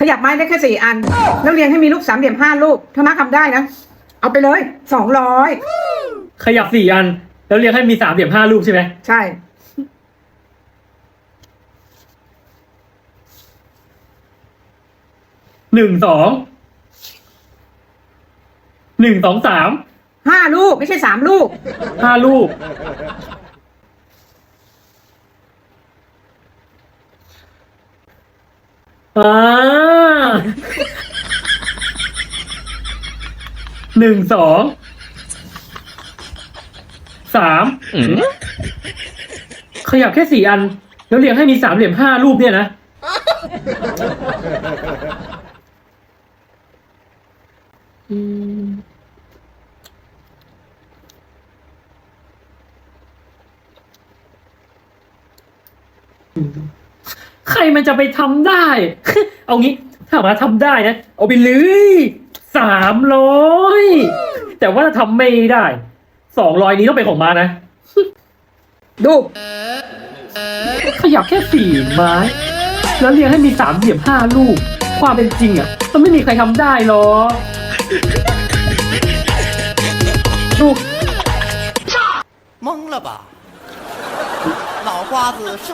ขยับไม้ได้แค่สี่อัน แล้วเรียงให้มีลูกสามเหลี่ยมห้าลูกถ้ามาทำได้นะ เอาไปเลยสองร้อยขยับสี่อัน แล้วเรียงให้มีสามเหลี่ยมห้ารูปใช่ไหมใช่ หนึ่งสองหนึ่งสองสามห้าลูกไม่ใช่สามลูก ห้ารูปอ่า หนึ่งสองสามขยับแค่สี่อัน แล้วเรียงให้มีสามเหลี่ยมห้ารูปเนี่ยนะ อืมใครมันจะไปทำได้ เอางี้ ถ้ามาทำได้นะ เอาไปเลย สามร้อยแต่ว่าถ้าทำไม่ได้ สองร้อยนี้ต้องเป็นของมานะ ดู ขยับแค่สี่ไม้ แล้วเรียงให้มีสามเหลี่ยมห้าลูก ความเป็นจริงอ่ะ มันไม่มีใครทำได้หรอก ดู 懵了吧？脑瓜子是